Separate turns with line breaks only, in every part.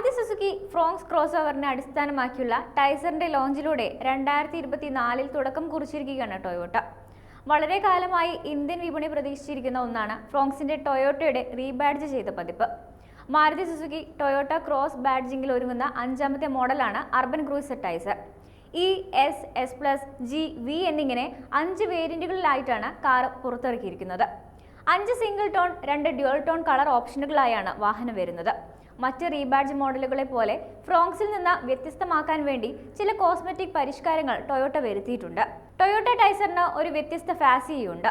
Maruti Suzuki Fronx cross ഓവറിനെ അടിസ്ഥാനമാക്കിയുള്ള ടൈസറിന്റെ ലോഞ്ചിലൂടെ രണ്ടായിരത്തി ഇരുപത്തിനാലിൽ തുടക്കം കുറിച്ചിരിക്കുകയാണ് ടൊയോട്ട. വളരെ കാലമായി ഇന്ത്യൻ വിപണി പ്രതീക്ഷിച്ചിരിക്കുന്ന ഒന്നാണ് ഫ്രോങ്സിന്റെ ടൊയോട്ടയുടെ റീബാഡ്ജ് ചെയ്ത പതിപ്പ്. മാരുതി സുസുക്കി ടൊയോട്ട ക്രോസ് ബാഡ്ജിംഗിൽ ഒരുങ്ങുന്ന അഞ്ചാമത്തെ മോഡലാണ് Urban Cruiser Taisor. E S S plus G V എന്നിങ്ങനെ അഞ്ച് വേരിയന്റുകളിലായിട്ടാണ് കാർ പുറത്തിറക്കിയിരിക്കുന്നത്. അഞ്ച് സിംഗിൾ ടോൺ രണ്ട് ഡ്യുവൽ ടോൺ കളർ ഓപ്ഷനുകളായാണ് വാഹനം വരുന്നത്. മറ്റ് റീബാഡ്ജ് മോഡലുകളെ പോലെ ഫ്രോങ്സിൽ നിന്ന് വ്യത്യസ്തമാക്കാൻ വേണ്ടി ചില കോസ്മെറ്റിക് പരിഷ്കാരങ്ങൾ ടൊയോട്ട വരുത്തിയിട്ടുണ്ട്. ടൊയോട്ട ടൈസറിന് ഒരു വ്യത്യസ്ത ഫാസിയുണ്ട്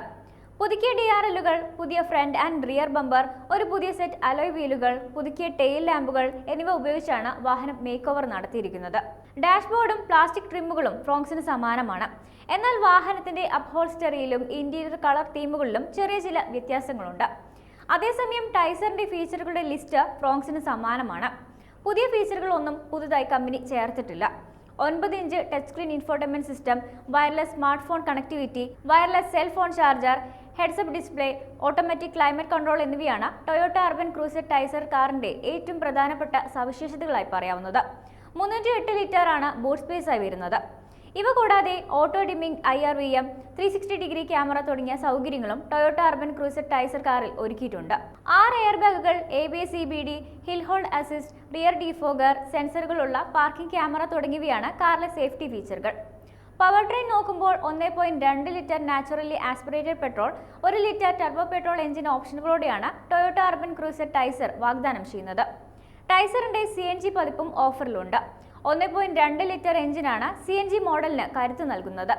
പുതുക്കിയ ഡി ആർ എല്ലുകൾ പുതിയ ഫ്രണ്ട് ആൻഡ് റിയർ ബമ്പർ ഒരു പുതിയ സെറ്റ് അലോയ് വീലുകൾ പുതുക്കിയ ടെയിൽ ലാമ്പുകൾ എന്നിവ ഉപയോഗിച്ചാണ് വാഹനം മേക്ക് ഓവർ നടത്തിയിരിക്കുന്നത്. ഡാഷ്ബോർഡും പ്ലാസ്റ്റിക് ട്രിമ്മുകളും ഫ്രോങ്സിന് സമാനമാണ്. എന്നാൽ വാഹനത്തിന്റെ അപ്ഹോൾസ്റ്ററിയിലും ഇന്റീരിയർ കളർ തീമുകളിലും ചെറിയ ചില വ്യത്യാസങ്ങളുണ്ട്. അതേസമയം ടൈസറിന്റെ ഫീച്ചറുകളുടെ ലിസ്റ്റ് ഫ്രോങ്സിന് സമാനമാണ്. പുതിയ ഫീച്ചറുകളൊന്നും പുതുതായി കമ്പനി ചേർത്തിട്ടില്ല. ഒൻപത് inch touch screen infotainment system wireless smart phone connectivity wireless cell phone charger heads up display automatic climate control എന്നിവയാണ് ടൊയോട്ട അർബൻ ക്രൂസർ ടൈസർ കാറിന്റെ ഏറ്റവും പ്രധാനപ്പെട്ട സവിശേഷതകളായി പറയാവുന്നത്. മുന്നൂറ്റി എട്ട് ലിറ്റർ ആണ് ബൂട്ട് സ്പേസ് ആയി വരുന്നത്. ഇവ കൂടാതെ auto dimming I R V M three sixty degree camera തുടങ്ങിയ സൗകര്യങ്ങളും ടൊയോട്ട അർബൻ ക്രൂസർ ടൈസർ കാറിൽ ഒരുക്കിയിട്ടുണ്ട്. ആറ് എയർ ബാഗുകൾ A B C B D hill hold assist rear defogger സെൻസറുകളുള്ള parking camera തുടങ്ങിയവയാണ് കാറിലെ സേഫ്റ്റി ഫീച്ചറുകൾ. പവർ ട്രെയിൻ നോക്കുമ്പോൾ ഒന്നേ പോയിന്റ് രണ്ട് ലിറ്റർ നാച്ചുറലി ആസ്പിറേറ്റഡ് പെട്രോൾ ഒരു ലിറ്റർ ടർബോ പെട്രോൾ എഞ്ചിൻ ഓപ്ഷനുകളോടെയാണ് ടൊയോട്ട അർബൻ ക്രൂസർ ടൈസർ വാഗ്ദാനം ചെയ്യുന്നത്. ടൈസറിന്റെ സി എൻ ജി പതിപ്പും ഓഫറിലുണ്ട് ഒന്നേ പോയിന്റ് രണ്ട് ലിറ്റർ എഞ്ചിനാണ് സി എൻ ജി മോഡലിന് കരുത്ത് നൽകുന്നത്.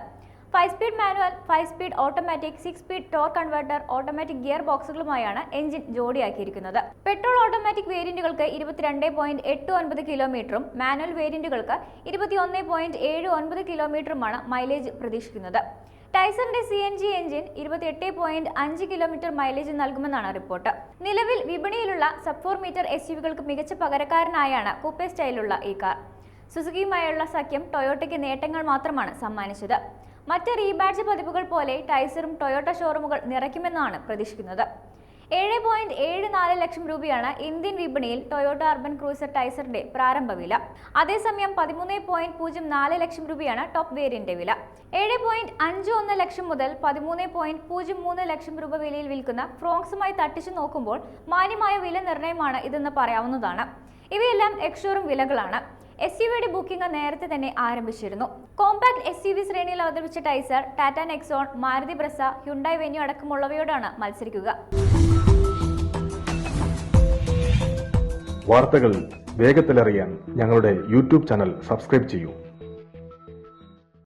Five speed manual five speed automatic six speed torque converter automatic gear ബോക്സുകളുമായാണ് engine ജോഡിയാക്കിയിരിക്കുന്നത്. പെട്രോൾ ഓട്ടോമാറ്റിക് വേരിയന്റുകൾക്ക് ഇരുപത്തിരണ്ട് പോയിന്റ് എട്ട് ഒൻപത് കിലോമീറ്ററും മാനുവൽ വേരിയന്റുകൾക്ക് ഇരുപത്തി ഒന്ന് പോയിന്റ് ഏഴ് ഒൻപത് കിലോമീറ്ററുമാണ് മൈലേജ് പ്രതീക്ഷിക്കുന്നത്. ടൈസറിന്റെ സി എൻ ജി എഞ്ചിൻ ഇരുപത്തിയെട്ട് പോയിന്റ് അഞ്ച് കിലോമീറ്റർ മൈലേജ് നൽകുമെന്നാണ് റിപ്പോർട്ട്. നിലവിൽ വിപണിയിലുള്ള സബ് ഫോർ മീറ്റർ എസ് യുവികൾക്ക് മികച്ച പകരക്കാരനായാണ് കൂപ്പെ സ്റ്റൈലുള്ള ഈ കാർ. സുസുക്കിയുമായുള്ള സഖ്യം ടൊയോട്ടയ്ക്ക് നേട്ടങ്ങൾ മാത്രമാണ് സമ്മാനിച്ചത്. മറ്റ് റീബാഡ്ജ് പതിപ്പുകൾ പോലെ ടൈസറും ടൊയോട്ട ഷോറൂമുകൾ നിറയ്ക്കുമെന്നാണ് പ്രതീക്ഷിക്കുന്നത്. ഏഴ് പോയിന്റ് ഏഴ് നാല് ലക്ഷം രൂപയാണ് ഇന്ത്യൻ വിപണിയിൽ ടൊയോട്ട അർബൻ ക്രൂസർ ടൈസറിന്റെ പ്രാരംഭ വില. അതേസമയം പതിമൂന്ന് പോയിന്റ് പൂജ്യം നാല് ലക്ഷം രൂപയാണ് ടോപ്പ് വേരിയന്റ് വില. ഏഴ് പോയിന്റ് അഞ്ച് ഒന്ന് ലക്ഷം മുതൽ പതിമൂന്ന് പോയിന്റ് പൂജ്യം മൂന്ന് ലക്ഷം രൂപ വിലയിൽ വിൽക്കുന്ന ഫ്രോങ്സുമായി തട്ടിച്ചു നോക്കുമ്പോൾ മാന്യമായ വില നിർണയമാണ് ഇതെന്ന് പറയാവുന്നതാണ്. ഇവയെല്ലാം എക്സ്ഷോറും വിലകളാണ്. എസ് യു വിയുടെ ബുക്കിംഗ് നേരത്തെ തന്നെ ആരംഭിച്ചിരുന്നു. കോമ്പാക്ട് എസ് യു വി ശ്രേണിയിൽ അവതരിപ്പിച്ച Taisor Tata Nexon Maruti Brezza Hyundai Venue അടക്കമുള്ളവയോടാണ് മത്സരിക്കുക.
വാർത്തകൾ വേഗത്തിലറിയാൻ ഞങ്ങളുടെ യൂട്യൂബ് ചാനൽ സബ്സ്ക്രൈബ് ചെയ്യൂ.